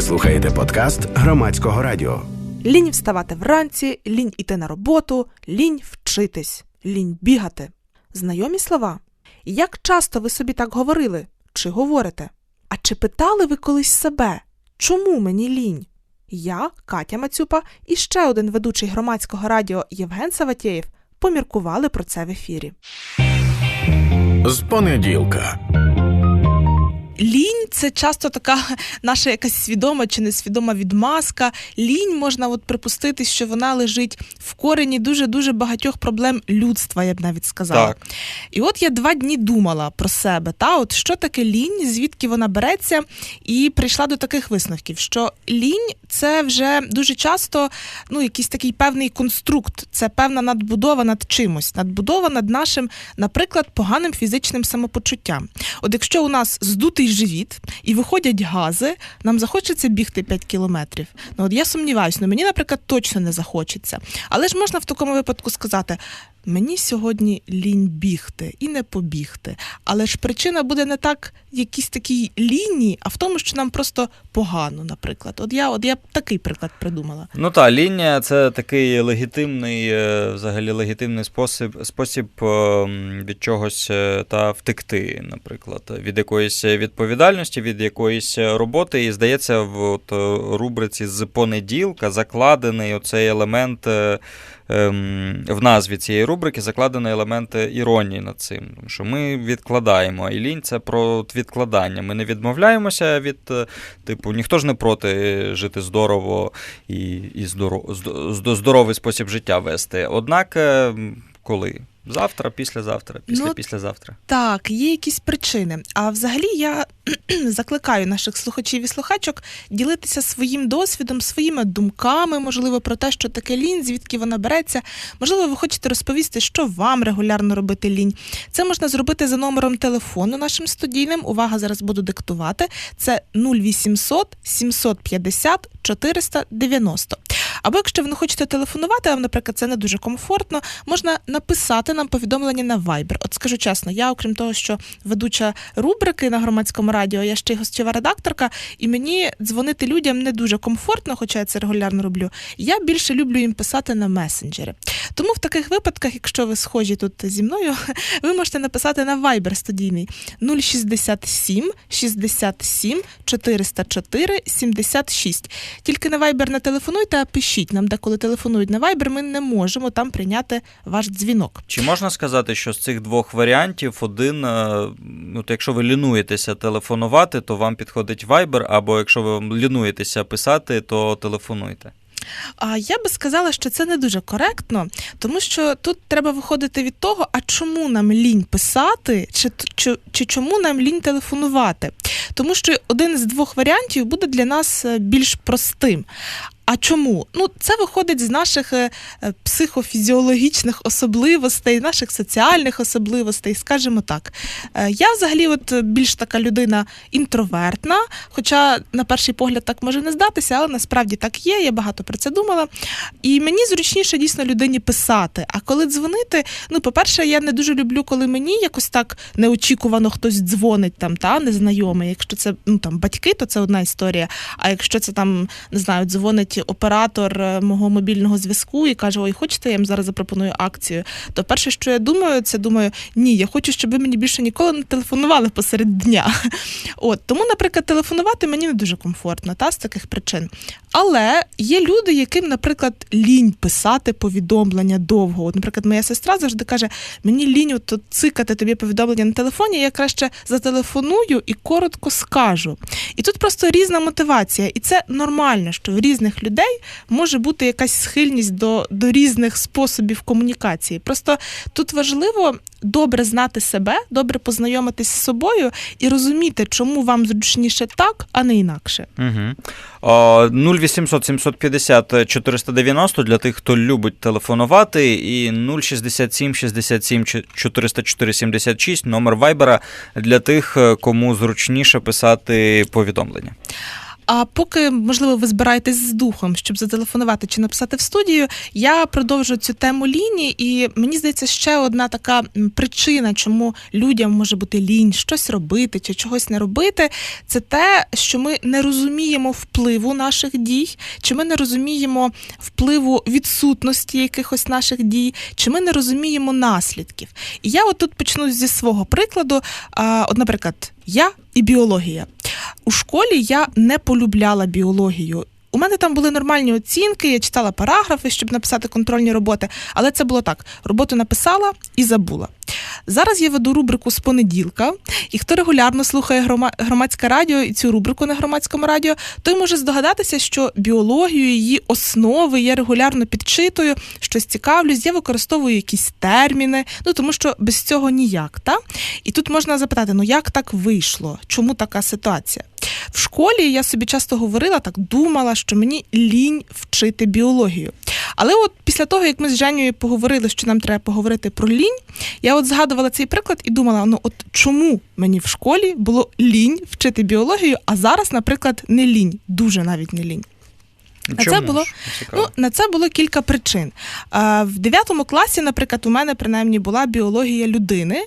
Ви слухаєте подкаст громадського радіо. Лінь вставати вранці, лінь іти на роботу, лінь вчитись, лінь бігати. Знайомі слова. Як часто ви собі так говорили чи говорите? А чи питали ви колись себе, чому мені лінь? Я, Катя Мацюпа, і ще один ведучий громадського радіо Євген Саватєєв поміркували про це в ефірі. З понеділка. Лінь це часто така наша якась свідома чи несвідома відмазка. Лінь можна от припустити, що вона лежить в корені дуже дуже багатьох проблем людства, я б навіть сказала. Так. І от я два дні думала про себе, та от що таке лінь, звідки вона береться, і прийшла до таких висновків, що лінь це вже дуже часто ну, якийсь такий певний конструкт, це певна надбудова над чимось, надбудова над нашим, наприклад, поганим фізичним самопочуттям. От якщо у нас здутий живіт і виходять гази, нам захочеться бігти 5 кілометрів. Ну от я сумніваюся, ну мені, наприклад, точно не захочеться. Але ж можна в такому випадку сказати. Мені сьогодні лінь бігти і не побігти. Але ж причина буде не так в якійсь такій лінії, а в тому, що нам просто погано, наприклад. От я, от я такий приклад придумала. Ну та лінія це такий легітимний, е, взагалі легітимний спосіб, спосіб е, від чогось е, та втекти, наприклад, від якоїсь відповідальності, від якоїсь роботи. І здається, в от, рубриці з понеділка закладений оцей елемент. Ем, В назві цієї рубрики закладено елемент іронії над цим. Тому що ми відкладаємо. І лінь це про відкладання. Ми не відмовляємося від, е, типу, ніхто ж не проти жити здорово і і здоров, здоровий спосіб життя вести. Однак, е, коли? Завтра, післязавтра, після Ну, післязавтра. Так, є якісь причини. А взагалі я закликаю наших слухачів і слухачок ділитися своїм досвідом, своїми думками, можливо, про те, що таке лінь, звідки вона береться. Можливо, ви хочете розповісти, що вам регулярно робити лінь. Це можна зробити за номером телефону нашим студійним. Увага, зараз буду диктувати. Це 0800 750 490. Або якщо ви не хочете телефонувати, а наприклад, це не дуже комфортно, можна написати нам повідомлення на Viber. От скажу чесно, я, окрім того, що ведуча рубрики на громадському радіо, я ще й гостєва редакторка, і мені дзвонити людям не дуже комфортно, хоча я це регулярно роблю. Я більше люблю їм писати на месенджери. Тому в таких випадках, якщо ви схожі тут зі мною, ви можете написати на Viber студійний 067 67 404 76. Тільки на Viber не телефонуйте, а пишіть нам, деколи телефонують на Viber, ми не можемо там прийняти ваш дзвінок. Чи можна сказати, що з цих двох варіантів один, е, ну, якщо ви лінуєтеся телефонувати, то вам підходить Viber, або якщо ви лінуєтеся писати, то телефонуйте. А я би сказала, що це не дуже коректно, тому що тут треба виходити від того, а чому нам лінь писати, чи, чи, чи чому нам лінь телефонувати. Тому що один з двох варіантів буде для нас е, більш простим. А чому? Ну, це виходить з наших е, е, психофізіологічних особливостей, наших соціальних особливостей, скажімо так. Е, Я взагалі, от більш така людина інтровертна, хоча на перший погляд так може не здатися, але насправді так є. Я багато про це думала. І мені зручніше дійсно людині писати. А коли дзвонити, ну, по-перше, я не дуже люблю, коли мені якось так неочікувано хтось дзвонить там, та незнайомий. Якщо це ну там батьки, то це одна історія. А якщо це там не знаю, дзвонить оператор е, мого мобільного зв'язку і каже: Ой, хочете, я їм зараз запропоную акцію. То перше, що я думаю, це думаю, ні, я хочу, щоб ви мені більше ніколи не телефонували посеред дня. От тому, наприклад, телефонувати мені не дуже комфортно, та з таких причин. Але є люди, яким, наприклад, лінь писати повідомлення довго. От, наприклад, моя сестра завжди каже: мені лінь от цикати тобі повідомлення на телефоні, я краще зателефоную і коротко скажу. І тут просто різна мотивація, і це нормально, що в різних людей може бути якась схильність до, до різних способів комунікації. Просто тут важливо добре знати себе, добре познайомитись з собою і розуміти, чому вам зручніше так, а не інакше. Угу. 0800 750 490 для тих, хто любить телефонувати, і 067 67 404 76 номер вайбера для тих, кому зручніше писати повідомлення. А поки, можливо, ви збираєтесь з духом, щоб зателефонувати чи написати в студію, я продовжу цю тему лінії, і мені здається, ще одна така причина, чому людям може бути лінь щось робити чи чогось не робити, це те, що ми не розуміємо впливу наших дій, чи ми не розуміємо впливу відсутності якихось наших дій, чи ми не розуміємо наслідків. І я от тут почну зі свого прикладу. От, наприклад, я і біологія. У школі я не полюбляла біологію. У мене там були нормальні оцінки, я читала параграфи, щоб написати контрольні роботи, але це було так: роботу написала і забула. Зараз я веду рубрику з понеділка, і хто регулярно слухає громадське радіо і цю рубрику на громадському радіо, той може здогадатися, що біологію, її основи я регулярно підчитую, щось цікавлюсь, я використовую якісь терміни, ну тому що без цього ніяк. Та? І тут можна запитати: ну як так вийшло? Чому така ситуація? В школі я собі часто говорила, так думала, що мені лінь вчити біологію. Але от після того, як ми з Женєю поговорили, що нам треба поговорити про лінь, я от згадувала цей приклад і думала: ну от чому мені в школі було лінь вчити біологію, а зараз, наприклад, не лінь, дуже навіть не лінь. А це було- Цікаво. Ну, на це було кілька причин. А, В 9 класі, наприклад, у мене принаймні була біологія людини,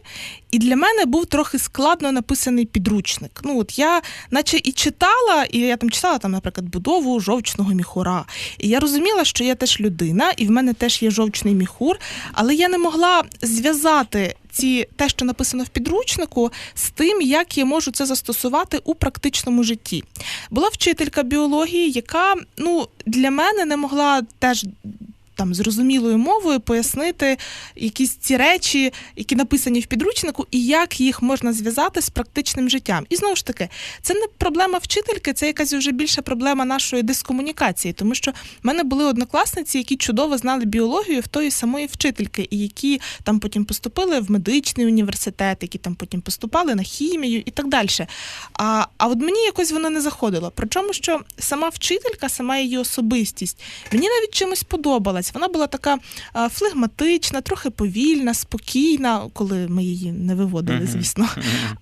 і для мене був трохи складно написаний підручник. Ну, от я, наче і читала, і я там читала, там, наприклад, будову жовчного міхура. І я розуміла, що я теж людина, і в мене теж є жовчний міхур, але я не могла зв'язати. Ці те, що написано в підручнику, з тим, як я можу це застосувати у практичному житті. Була вчителька біології, яка ну для мене не могла теж. Там зрозумілою мовою пояснити якісь ці речі, які написані в підручнику, і як їх можна зв'язати з практичним життям. І знову ж таки, це не проблема вчительки, це якась вже більша проблема нашої дискомунікації, тому що в мене були однокласниці, які чудово знали біологію в тої самої вчительки, і які там потім поступили в медичний університет, які там потім поступали на хімію і так далі. А, а от мені якось воно не заходило. Причому, що сама вчителька, сама її особистість, мені навіть чимось подобалась. Вона була така флегматична, трохи повільна, спокійна, коли ми її не виводили, звісно.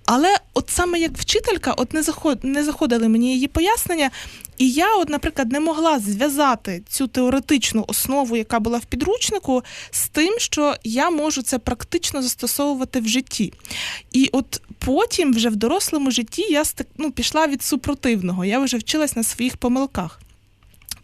Але от саме як вчителька, от не заход не заходили мені її пояснення, і я, от, наприклад, не могла зв'язати цю теоретичну основу, яка була в підручнику, з тим, що я можу це практично застосовувати в житті. І от потім, вже в дорослому житті, я ну, пішла від супротивного. Я вже вчилась на своїх помилках.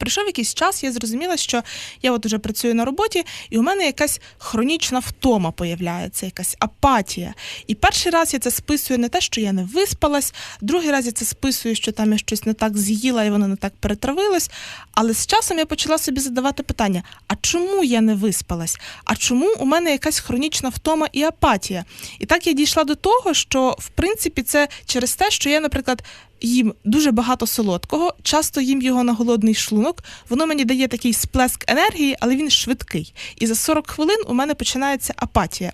Прийшов якийсь час, я зрозуміла, що я от уже працюю на роботі, і у мене якась хронічна втома появляється, якась апатія. І перший раз я це списую не те, що я не виспалась, другий раз я це списую, що там я щось не так з'їла і воно не так перетравилось. Але з часом я почала собі задавати питання: а чому я не виспалась? А чому у мене якась хронічна втома і апатія? І так я дійшла до того, що в принципі це через те, що я, наприклад, їм дуже багато солодкого, часто їм його на голодний шлунок. Воно мені дає такий сплеск енергії, але він швидкий. І за 40 хвилин у мене починається апатія.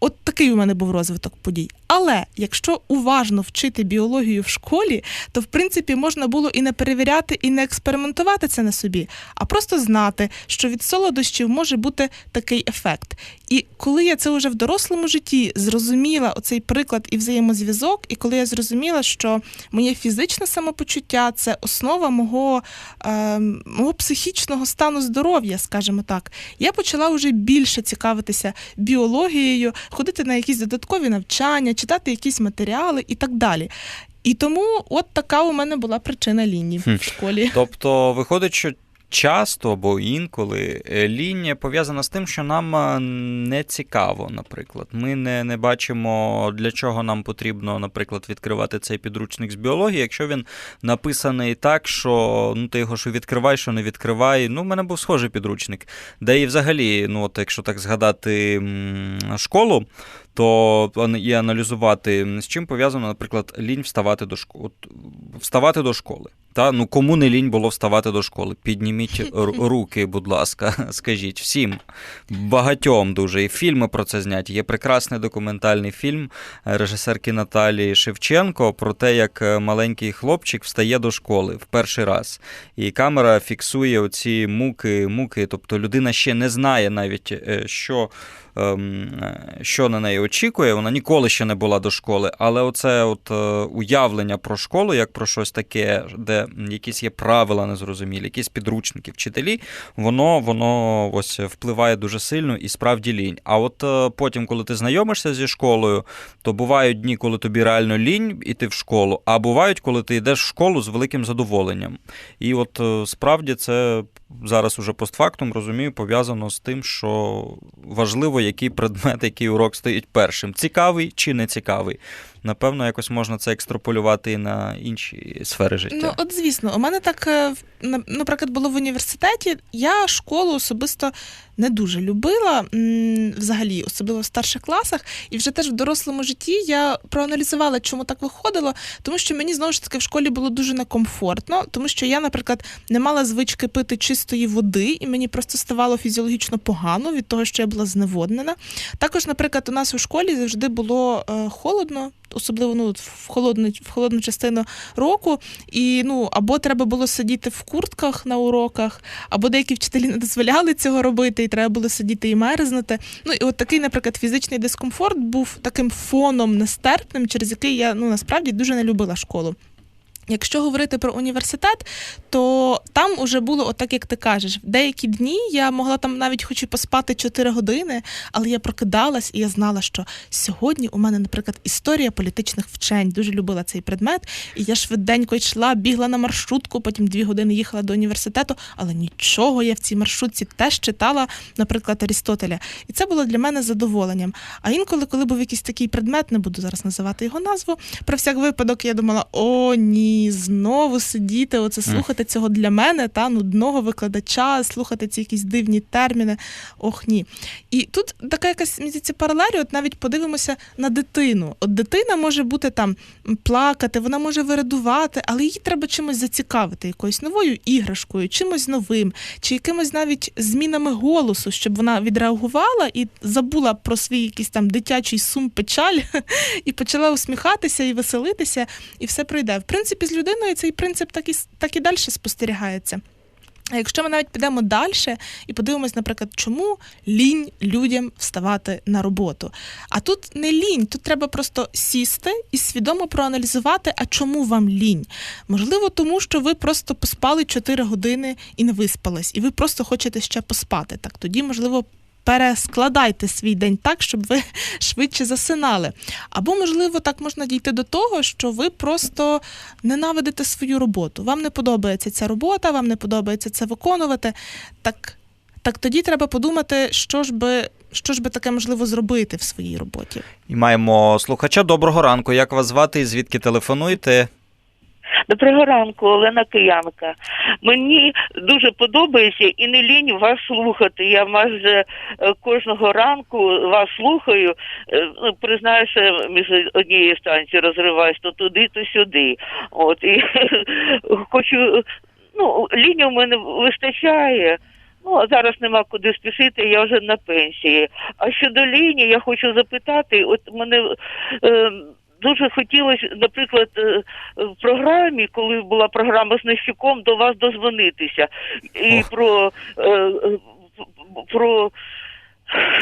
От такий у мене був розвиток подій. Але якщо уважно вчити біологію в школі, то в принципі можна було і не перевіряти, і не експериментувати це на собі, а просто знати, що від солодощів може бути такий ефект. І коли я це вже в дорослому житті зрозуміла оцей приклад і взаємозв'язок, і коли я зрозуміла, що моє фізичне самопочуття це основа мого, е, мого психічного стану здоров'я, скажімо так, я почала вже більше цікавитися біологією, ходити на якісь додаткові навчання, читати якісь матеріали і так далі. І тому от така у мене була причина лінії в школі. Тобто виходить, що часто або інколи е, лінія пов'язана з тим, що нам е, не цікаво, наприклад. Ми не, не бачимо, для чого нам потрібно, наприклад, відкривати цей підручник з біології, якщо він написаний так, що ну, ти його що відкривай, що не відкривай. Ну, в мене був схожий підручник, де і взагалі, ну, от, якщо так згадати школу. То і аналізувати, з чим пов'язано, наприклад, лінь вставати до школи. Вставати до школи. Та ну кому не лінь було вставати до школи? Підніміть руки, будь ласка, скажіть всім багатьом дуже. І фільми про це зняті. Є прекрасний документальний фільм режисерки Наталії Шевченко про те, як е, маленький хлопчик встає до школи в перший раз. І камера фіксує оці муки, муки. Тобто людина ще не знає навіть, е, що. ем, е, Що на неї очікує, вона ніколи ще не була до школи, але оце от уявлення про школу, як про щось таке, де якісь є правила незрозумілі, якісь підручники, вчителі, воно воно ось впливає дуже сильно і справді лінь. А от е, потім, коли ти знайомишся зі школою, то бувають дні, коли тобі реально лінь іти в школу, а бувають, коли ти йдеш в школу з великим задоволенням. І от е, справді це зараз уже постфактум розумію, пов'язано з тим, що важливо, який предмет, який урок стоїть першим. Цікавий чи не цікавий. Напевно, якось можна це екстраполювати і на інші сфери життя. Ну, от звісно, у мене так, е, наприклад, було в університеті. Я школу особисто не дуже любила, взагалі, особливо в старших класах. І вже теж в дорослому житті я проаналізувала, чому так виходило, тому що мені знову ж таки в школі було дуже некомфортно, тому що я, наприклад, не мала звички пити чистої води, і мені просто ставало фізіологічно погано від того, що я була зневоднена. Також, наприклад, у нас у школі завжди було е, холодно. Особливо ну, в холодну в холодну частину року, і ну або треба було сидіти в куртках на уроках, або деякі вчителі не дозволяли цього робити, і треба було сидіти і мерзнути. Ну і от такий, наприклад, фізичний дискомфорт був таким фоном нестерпним, через який я ну насправді дуже не любила школу. Якщо говорити про університет, то там уже було отак, як ти кажеш. В деякі дні я могла там навіть хоч і поспати 4 години, але я прокидалась і я знала, що сьогодні у мене, наприклад, історія політичних вчень. Дуже любила цей предмет. І я швиденько йшла, бігла на маршрутку, потім дві години їхала до університету, але нічого я в цій маршрутці теж читала, наприклад, Арістотеля. І це було для мене задоволенням. А інколи, коли був якийсь такий предмет, не буду зараз називати його назву, про всяк випадок я думала: о, ні, знову сидіти, оце слухати цього для мене, та нудного викладача, слухати ці якісь дивні терміни. Ох, ні. І тут така якась здається, паралель, от навіть подивимося на дитину. От дитина може бути там плакати, вона може вирадувати, але її треба чимось зацікавити, якоюсь новою іграшкою, чимось новим, чи якимось навіть змінами голосу, щоб вона відреагувала і забула про свій якийсь там дитячий сум печаль і почала усміхатися і веселитися, і все пройде. В принципі, з людиною цей принцип так і, так і далі спостерігається. А якщо ми навіть підемо далі і подивимось, наприклад, чому лінь людям вставати на роботу. А тут не лінь, тут треба просто сісти і свідомо проаналізувати, а чому вам лінь. Можливо, тому що ви просто поспали 4 години і не виспались, і ви просто хочете ще поспати. Так тоді, можливо, перескладайте свій день так, щоб ви швидше засинали. Або, можливо, так можна дійти до того, що ви просто ненавидите свою роботу. Вам не подобається ця робота, вам не подобається це виконувати. Так, так тоді треба подумати, що ж би. Що ж би таке можливо зробити в своїй роботі? І маємо слухача. Доброго ранку. Як вас звати і звідки телефонуєте? Доброго ранку, Олена Киянка. Мені дуже подобається і не лінь вас слухати. Я майже е, кожного ранку вас слухаю. Е, ну, Признаюся, між однієї станції розриваюсь то туди, то сюди. От і хочу, ну, лінії в мене вистачає. Ну, а зараз нема куди спішити, я вже на пенсії. А щодо лінії, я хочу запитати, от мене е, дуже хотілося, наприклад, е, в програмі, коли була програма з Нещуком, до вас дозвонитися. І Ох. про, е, е, про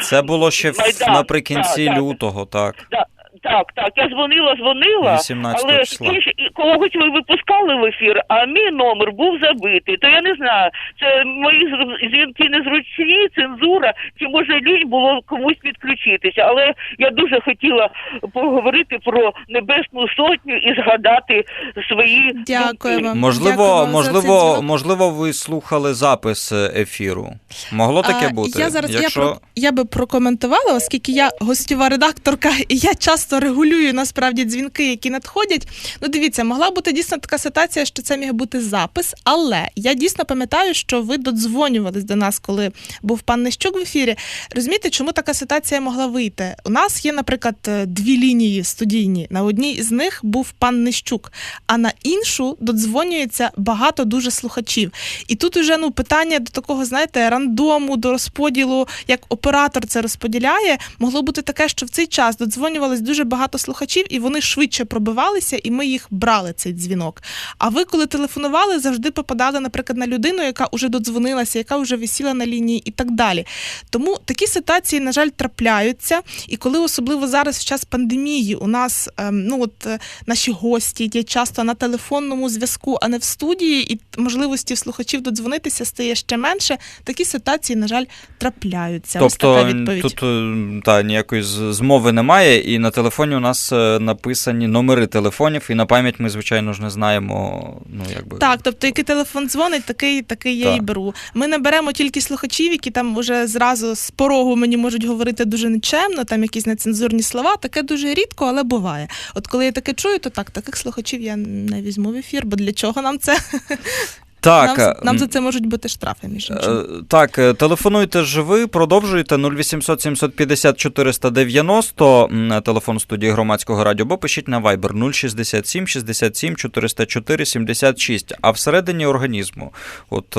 Це було ще Майдан, наприкінці так, так. лютого, так. Да, так, так. Я дзвонила, дзвонила, 18 але числа. когось ви випускали в ефір, а мій номер був забитий. То я не знаю, це мої дзвінки незручні, цензура, чи може лінь було комусь підключитися. Але я дуже хотіла поговорити про небесну сотню і згадати свої Дякую думки. вам. Можливо, Дякую вам за цей можливо, можливо, ви слухали запис е, ефіру. Могло таке А, бути? Я зараз Якщо... я, про, я би прокоментувала, оскільки я гостєва редакторка, і я часто регулюю насправді дзвінки, які надходять. Ну, дивіться, могла бути дійсно така ситуація, що це міг бути запис, але я дійсно пам'ятаю, що ви додзвонювались до нас, коли був пан Нещук в ефірі. Розумієте, чому така ситуація могла вийти? У нас є, наприклад, е, дві лінії студійні. На одній з них був пан Нещук, а на іншу додзвонюється багато дуже слухачів. І тут уже ну питання до такого, знаєте, рандому, до розподілу, як оператор це розподіляє, могло бути таке, що в цей час додзвонювались дуже дуже багато слухачів, і вони швидше пробивалися, і ми їх брали цей дзвінок. А ви, коли телефонували, завжди попадали, наприклад, на людину, яка вже додзвонилася, яка вже висіла на лінії і так далі. Тому такі ситуації, на жаль, трапляються. І коли особливо зараз, в час пандемії, у нас ем, ну от е, наші гості є часто на телефонному зв'язку, а не в студії, і можливості слухачів додзвонитися стає ще менше. Такі ситуації, на жаль, трапляються. Ось така Тобто відповідь. тут е, та, ніякої змови немає, і на телефоні у нас е, написані номери телефонів, і на пам'ять ми, звичайно ж, не знаємо. Ну, якби... Так, тобто, який телефон дзвонить, такий, такий я і беру. Ми не беремо тільки слухачів, які там вже зразу з порогу мені можуть говорити дуже нечемно, там якісь нецензурні слова. Таке дуже рідко, але буває. От коли я таке чую, то так, таких слухачів я не візьму в ефір, бо для чого нам це? Так, нам, е, нам за це можуть бути штрафи, між іншим. Е, Так, е, телефонуйте ж ви, продовжуйте 0800 750 490, м, телефон студії громадського радіо, або пишіть на Viber 067 67 404 76. А всередині організму, от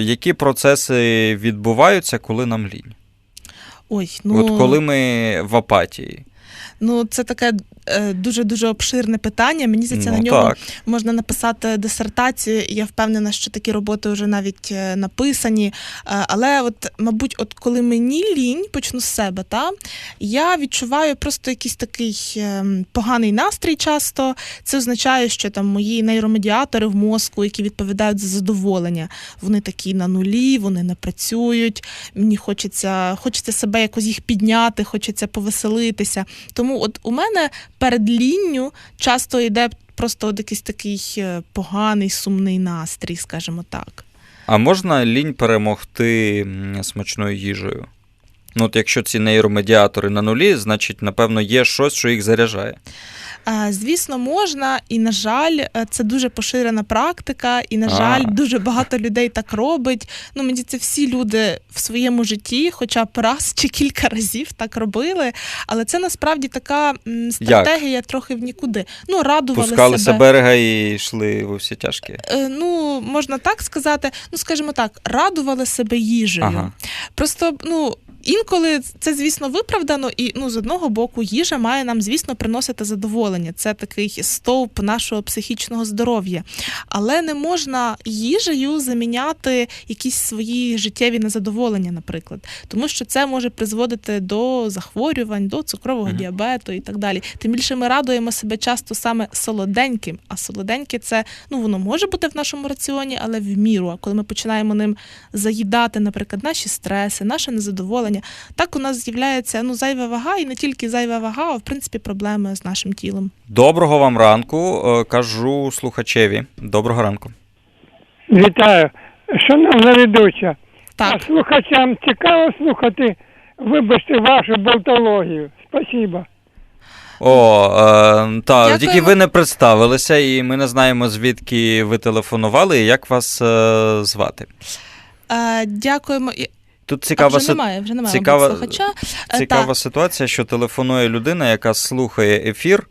які процеси відбуваються, коли нам лінь? Ой, ну, От коли ми в апатії? Ну це таке е, дуже-дуже обширне питання. Мені здається, ну, на нього так. можна написати дисертацію. і Я впевнена, що такі роботи вже навіть е, написані. Е, Але, от, мабуть, от коли мені лінь, почну з себе, та я відчуваю просто якийсь такий ем, поганий настрій часто. Це означає, що там мої нейромедіатори в мозку, які відповідають за задоволення, вони такі на нулі, вони не працюють. Мені хочеться, хочеться себе якось їх підняти, хочеться повеселитися. Тому от у мене перед лінню часто йде просто от якийсь такий е, поганий, сумний настрій, скажімо так. А можна лінь перемогти смачною їжею? Ну, от якщо ці нейромедіатори на нулі, значить, напевно, є щось, що їх заряджає. Е, Звісно, можна, і на жаль, е, це дуже поширена практика, і на А. жаль, дуже багато людей так робить. Ну, мені це всі люди в своєму житті, хоча б раз чи кілька разів так робили. Але це насправді така стратегія трохи в нікуди. Ну, радували Пускалися себе. берега і йшли во всі тяжкі. Е, Ну, можна так сказати, ну скажімо так, радували себе їжею. Ага. Просто ну. Інколи це, звісно, виправдано, і ну з одного боку їжа має нам, звісно, приносити задоволення. Це такий стовп нашого психічного здоров'я. Але не можна їжею заміняти якісь свої життєві незадоволення, наприклад, тому що це може призводити до захворювань, до цукрового Мгм. діабету і так далі. Тим більше ми радуємо себе часто саме солоденьким. А солоденьке це ну воно може бути в нашому раціоні, але в міру. А коли ми починаємо ним заїдати, наприклад, наші стреси, наше незадоволення, так у нас з'являється ну зайва вага, і не тільки зайва вага, а в принципі проблеми з нашим тілом. Доброго вам ранку, е, кажу слухачеві. Доброго ранку. Вітаю. Шановна ведуча, Так. а слухачам цікаво слухати, вибачте, вашу болтологію. Спасибо. О, е, та, тільки ви не представилися, і ми не знаємо, звідки ви телефонували і як вас е, звати. Е, дякуємо. Тут А цікава, вже немає, вже немає цікава- слухача. Е, цікава так. ситуація, що телефонує людина, яка слухає ефір.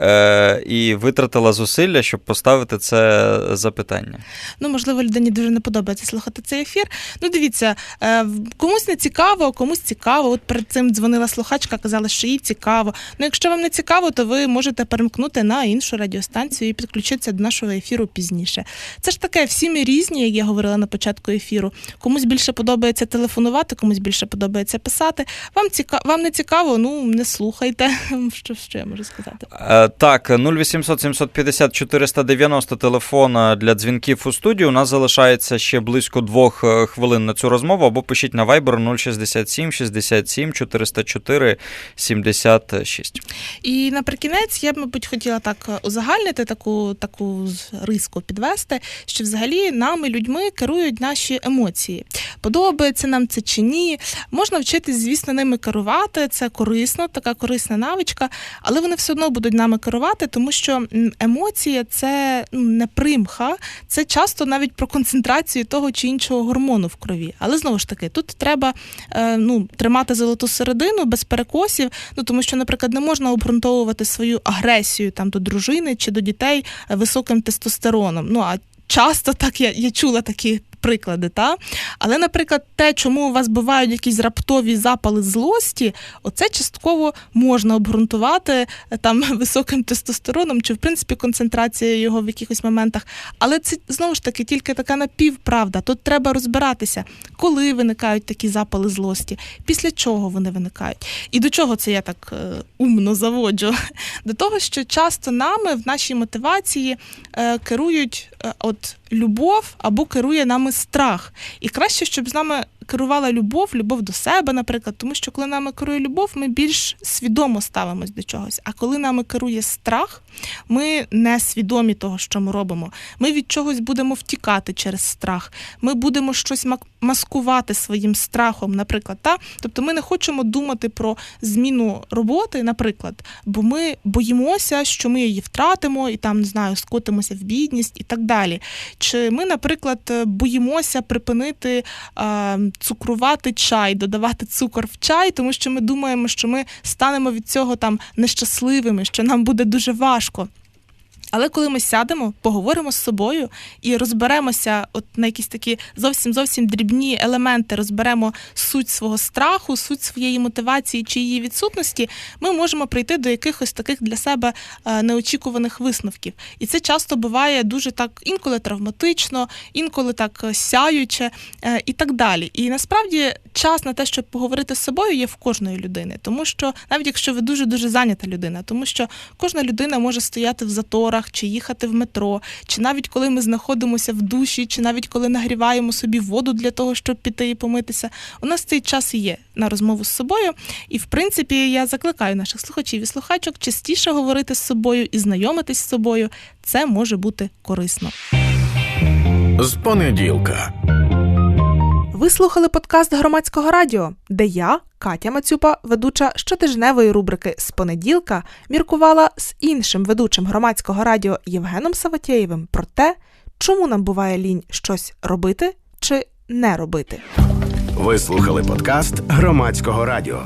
Е, і витратила зусилля, щоб поставити це запитання. Ну, можливо, людині дуже не подобається слухати цей ефір. Ну, дивіться, е, комусь не цікаво, комусь цікаво. От перед цим дзвонила слухачка, казала, що їй цікаво. Ну, якщо вам не цікаво, то ви можете перемкнути на іншу радіостанцію і підключитися до нашого ефіру пізніше. Це ж таке, всі ми різні, як я говорила на початку ефіру. Комусь більше подобається телефонувати, комусь більше подобається писати. Вам ціка... вам не цікаво, ну не слухайте. Що, що я можу сказати? Так, 0800 750 490 телефон е, для дзвінків у студію. У нас залишається ще близько двох е, хвилин на цю розмову, або пишіть на Viber 067 67 404 76. І наприкінець я б, мабуть, хотіла так узагальнити таку таку риску підвести, що взагалі нами людьми керують наші емоції. Подобається нам це чи ні. Можна вчитись, звісно, ними керувати. Це корисно, така корисна навичка, але вони все одно будуть нами керувати, тому що емоція це ну, не примха, це часто навіть про концентрацію того чи іншого гормону в крові. Але знову ж таки, тут треба е, ну, тримати золоту середину без перекосів. Ну тому що, наприклад, не можна обґрунтовувати свою агресію там до дружини чи до дітей е, високим тестостероном. Ну а часто так я, я чула такі приклади, та? але, наприклад, те, чому у вас бувають якісь раптові запали злості, оце частково можна обґрунтувати е, там високим тестостероном чи, в принципі, концентрацією його в якихось моментах. Але це знову ж таки тільки така напівправда. Тут треба розбиратися, коли виникають такі запали злості, після чого вони виникають. І до чого це я так е, умно заводжу? До того, що часто нами в нашій мотивації е, керують от любов або керує нами страх. І краще, щоб з нами керувала любов, любов до себе, наприклад, тому що коли нами керує любов, ми більш свідомо ставимось до чогось. А коли нами керує страх, ми не свідомі того, що ми робимо. Ми від чогось будемо втікати через страх. Ми будемо щось маскувати своїм страхом, наприклад. Та? Тобто ми не хочемо думати про зміну роботи, наприклад, бо ми боїмося, що ми її втратимо і там не знаю, скотимося в бідність і так далі. Чи ми, наприклад, боїмося припинити е, цукрувати чай, додавати цукор в чай, тому що ми думаємо, що ми станемо від цього там нещасливими, що нам буде дуже важко. Але коли ми сядемо, поговоримо з собою і розберемося, от на якісь такі зовсім зовсім дрібні елементи, розберемо суть свого страху, суть своєї мотивації чи її відсутності, ми можемо прийти до якихось таких для себе е, неочікуваних висновків. І це часто буває дуже так інколи травматично, інколи так е, сяюче е, і так далі. І насправді час на те, щоб поговорити з собою, є в кожної людини, тому що навіть якщо ви дуже дуже зайнята людина, тому що кожна людина може стояти в заторах, чи їхати в метро, чи навіть коли ми знаходимося в душі, чи навіть коли нагріваємо собі воду для того, щоб піти і помитися. У нас цей час є на розмову з собою. І в принципі я закликаю наших слухачів і слухачок частіше говорити з собою і знайомитись з собою. Це може бути корисно. З понеділка. Ви слухали подкаст громадського радіо, де я, Катя Мацюпа, ведуча щотижневої рубрики з понеділка, міркувала з іншим ведучим громадського радіо Євгеном Саватєєвим про те, чому нам буває лінь щось робити чи не робити. Ви слухали подкаст громадського радіо.